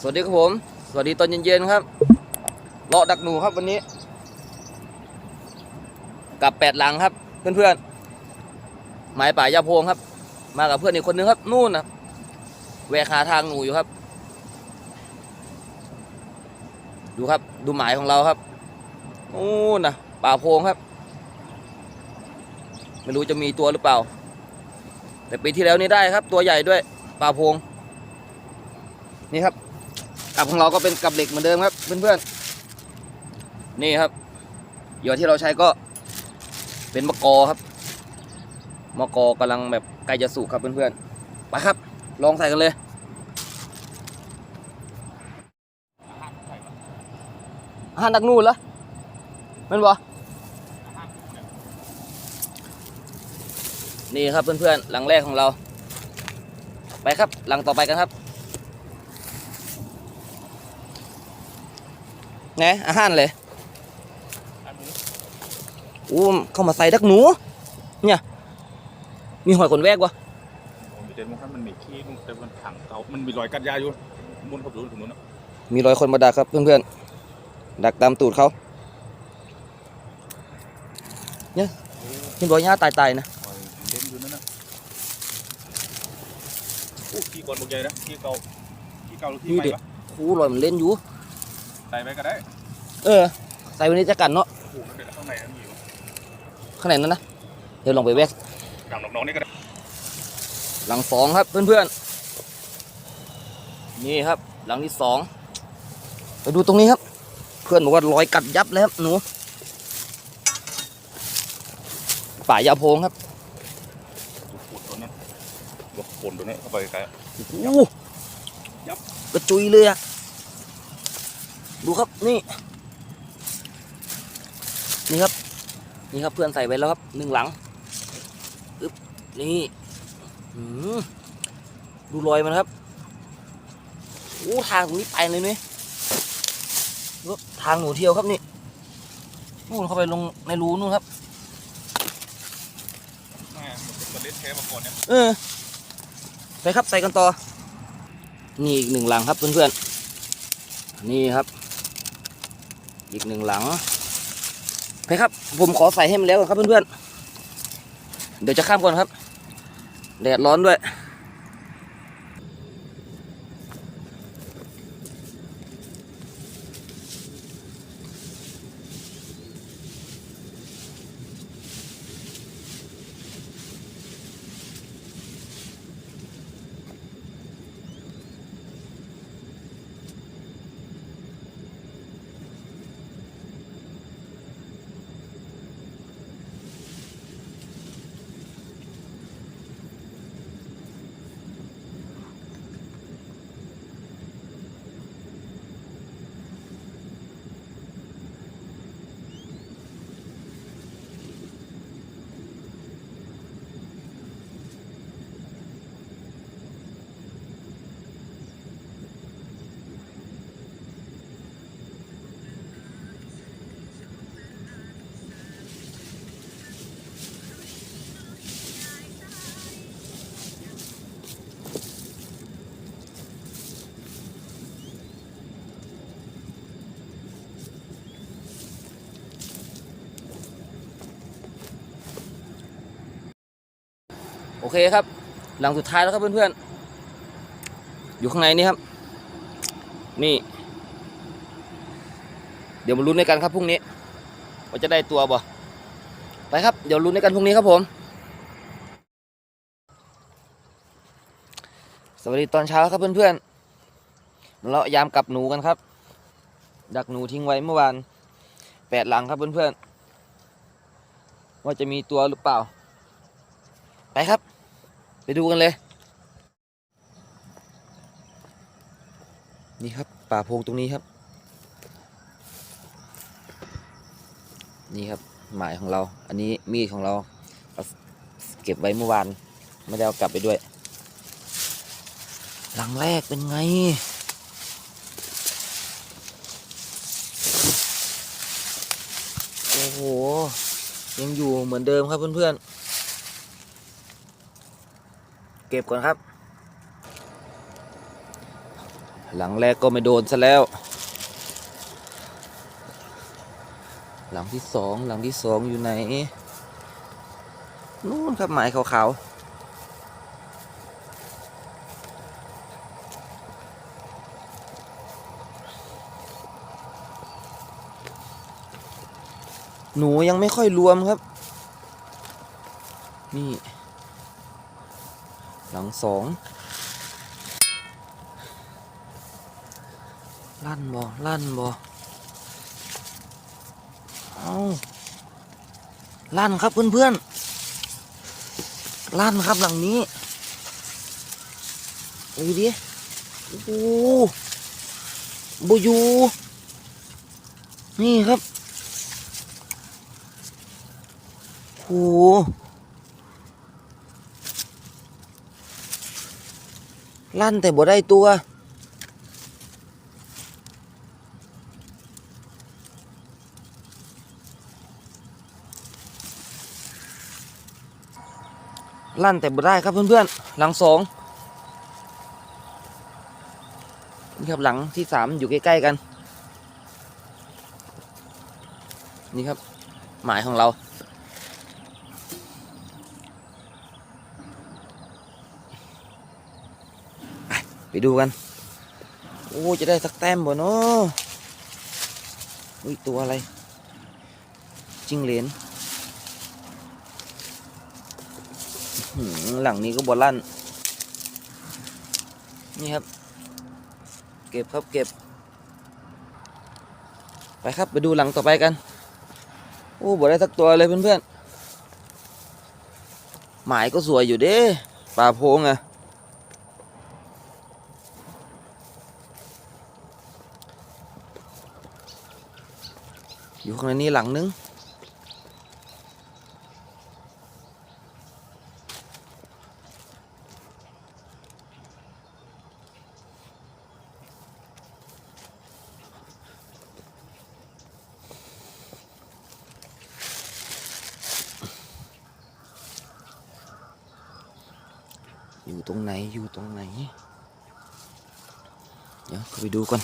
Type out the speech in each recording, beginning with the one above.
สวัสดีครับผม สวัสดีตอนเย็นๆครับเลาะดักหนูครับวันนี้กับแปดหลังครับ เพื่อนๆหมายป่ายาโพงครับ มากับเพื่อนอีกคนนึงครับ นู่นนะแวกหาทางหนูอยู่ครับ ดูครับดูหมายของเราครับนู่นนะป่าโพงครับ ไม่รู้จะมีตัวหรือเปล่า แต่ปีที่แล้วนี่ได้ครับ ตัวใหญ่ด้วยป่าโพงนี่ครับ กับของเราก็เป็นกับเหล็กเหมือนเดิมครับเพื่อนๆนี่ครับเหยื่อที่เราใช้ก็เป็นมะกอครับมะกอกำลังแบบใกล้จะสุกครับเพื่อนๆไปครับ ลองใส่กันเลยอาหารดักนูนเหรอมันบ่นี่ครับเพื่อนๆ หลังแรกของเรา ไปครับ หลังต่อไปกันครับ ไงอาหารเลยอู้เข้ามาใส่ดักหนู เนี่ย มีหอยขนแวกวะผมมีเต็นท์มันมันมีขี้มันแต่มันถังเก่ามันมีรอยกัดยาอยู่มุนเข้าไปดูถึงนู้นนะมีรอยคนมาดักครับเพื่อนๆดักตามตูดเขาเนี่ยมีรอยหญ้าตายๆนะรอยเต็นท์อยู่นั่นนะโอ้ขี้ก่อนบกใหญ่นะขี้เก่าขี้เก่าหรือขี้ใหม่ปะคูรอยมันเล่นอยู่ ใส่ไปก็ได้เออ ใส่ไว้ในจะกันเนาะโอ้โหมันเป็นข้างในมันมีอยู่ข้างในนั้นนะ เดี๋ยวลองไปแวกดำน้องๆนี่ก็ได้หลังสองครับเพื่อนๆ นี่ครับ หลังที่สองไปดูตรงนี้ครับ เพื่อนบอกว่ารอยกัดยับเลยครับหนู ป่ายาโพงครับดูขนตัวนั้นดูขนตัวนี้เข้าไปไกล โอ้โหยับ กระจุยเลยอะ ดูครับนี่ นี่ครับ นี่ครับเพื่อนใส่ไว้แล้วครับหนึ่งหลังอึ๊บนี่หืมดูรอยมันครับโอ้ทางตรงนี้ไปเลยนี่ดูทางหนูเที่ยวครับนี่นู่นเข้าไปลงในรูนู่นครับแม่มันเป็นตัวเล็ดแท้มาก่อนเนี่ยเออไปครับใส่กันต่อ นี่อีกหนึ่งหลังครับเพื่อนๆ นี่ครับ อีกหนึ่งหลังไปครับ ผมขอใส่ให้มันแล้วก่อนครับเพื่อนๆเดี๋ยวจะข้ามก่อนครับ แดดร้อนด้วย เคครับ หลังสุดท้ายแล้วครับเพื่อนๆ อยู่ข้างในนี่ครับ นี่ เดี๋ยวมาลุ้นในกันครับพรุ่งนี้ว่าจะได้ตัวบ่ไปครับ เดี๋ยวลุ้นในกันพรุ่งนี้ครับผม สวัสดีตอนเช้าครับเพื่อนๆเรายามกลับหนูกันครับ ดักหนูทิ้งไว้เมื่อวานแปดหลังครับเพื่อนๆว่าจะมีตัวหรือเปล่า ไปครับ ไปดูกันเลย นี่ครับป่าโพงตรงนี้ครับ นี่ครับหมายของเรา อันนี้มีดของเราเอาเก็บไว้เมื่อวานไม่ได้เอากลับไปด้วย หลังแรกเป็นไงโอ้โหยังอยู่เหมือนเดิมครับเพื่อนๆ เก็บก่อนครับ หลังแรกก็ไม่โดนซะแล้ว หลังที่สองหลังที่สองอยู่ไหนนู่นครับหมายขาวๆหนูยังไม่ค่อยรวมครับ นี่ หลังสองลั่นบ่ลั่นบ่เอาลั่นครับเพื่อนๆลั่นครับหลังนี้ดูดิโอ้โหบอยูนี่ครับโอ้โห ลั่นแต่บ่ได้ตัว ลั่นแต่บ่ได้ครับเพื่อนๆ หลังสองนี่ครับหลังที่สามอยู่ใกล้ๆกัน นี่ครับ หมายของเรา ไปดูกัน โอ้จะได้สักแต้มบ่เนาะอุ้ยตัวอะไร จิ้งเหลนหืมหลังนี้ก็บอลั่น นี่ครับ เก็บครับเก็บ ไปครับไปดูหลังต่อไปกัน โอ้บอได้สักตัวเลยเพื่อนๆ หมายก็สวยอยู่เด้ปลาโพงอะ อยู่ข้างในนี้หลังนึงอยู่ตรงไหนอยู่ตรงไหน เดี๋ยวเข้าไปดูก่อน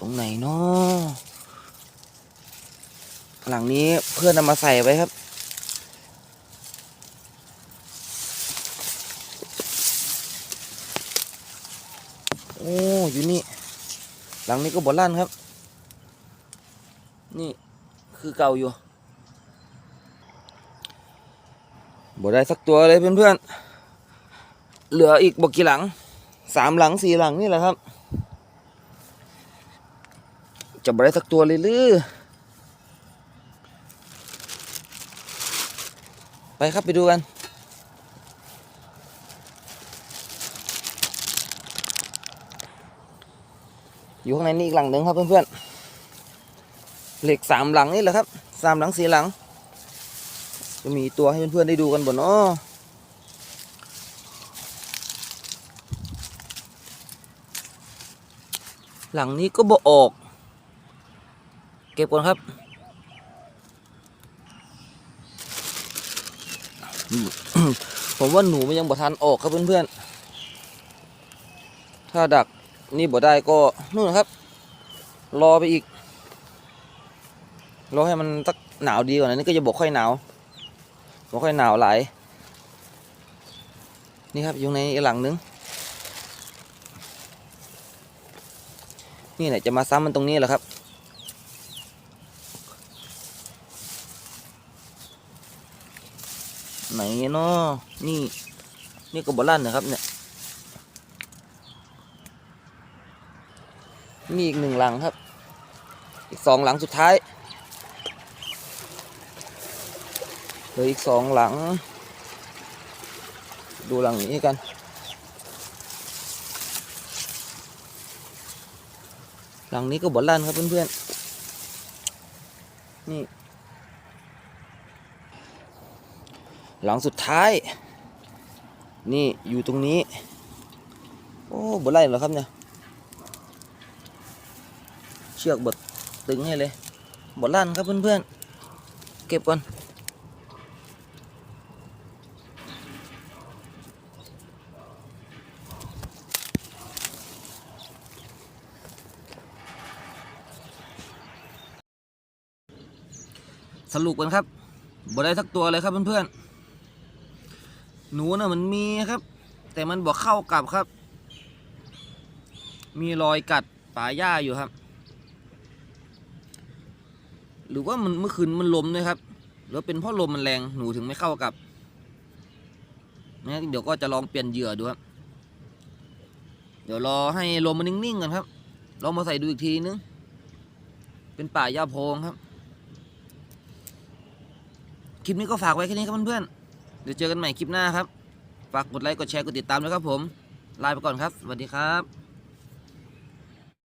ตรงไหน เนาะหลังนี้เพื่อนนำมาใส่ไว้ครับ โอ้อยู่นี่ หลังนี้ก็บอลั่นครับ นี่คือเก่าอยู่บ่ได้สักตัวเลยเพื่อนๆ เหลืออีกบกกี่หลังสามหลังสี่หลังนี่แหละครับ จะบ่ได้สักตัวเลยหรือไปครับไปดูกัน อยู่ข้างในนี่อีกหลังหนึ่งครับเพื่อนๆเหล็กสามหลังนี่แหละครับสามหลังสี่หลัง จะมีตัวให้เพื่อนๆได้ดูกันบ่เนาะหลังนี้ก็บ่ออก เก็บก่อนครับผมว่าหนูมันยังบ่ทันออกครับเพื่อนๆ ถ้าดักนี่บ่ได้ก็นู่นนะครับ รอไปอีก รอให้มันสักหนาวดีกว่านั้นนี่ก็จะบอกค่อยหนาวบอกค่อยหนาวหลาย นี่ครับอยู่ในหลังนึง นี่แหละจะมาซ้ำมันตรงนี้แหละครับ ไหนเนาะนี่ นี่ก็บอลั่นนะครับ เนี่ย นี่อีกหนึ่งหลังครับ อีกสองหลังสุดท้ายเหลืออีกสองหลัง ดูหลังนี้กันหลังนี้ก็บอลลันครับเพื่อนๆ นี่ หลังสุดท้าย นี่อยู่ตรงนี้ โอ้บอลลันเหรอครับเนี่ย เชือกบดตึงให้เลยบอลลันครับเพื่อนๆ เก็บก่อนสรุปกันครับบ่ได้สักตัวเลยครับเพื่อนๆ หนูน่ะมันมีครับ แต่มันบอกเข้ากลับครับ มีรอยกัดป่าหญ้าอยู่ครับ หรือว่ามันเมื่อคืนมันลมด้วยครับหรือเป็นเพราะลมมันแรงหนูถึงไม่เข้ากับนะเดี๋ยวก็จะลองเปลี่ยนเหยื่อดูครับ เดี๋ยวรอให้ลมมันนิ่งๆกันครับ ลองมาใส่ดูอีกทีนึง เป็นป่าหญ้าโพงครับ คลิปนี้ก็ฝากไว้แค่นี้ครับเพื่อนๆ เดี๋ยวเจอกันใหม่คลิปหน้าครับ ฝากกดไลค์ กดแชร์ กดติดตามด้วยครับผม ลาไปก่อนครับ สวัสดีครับ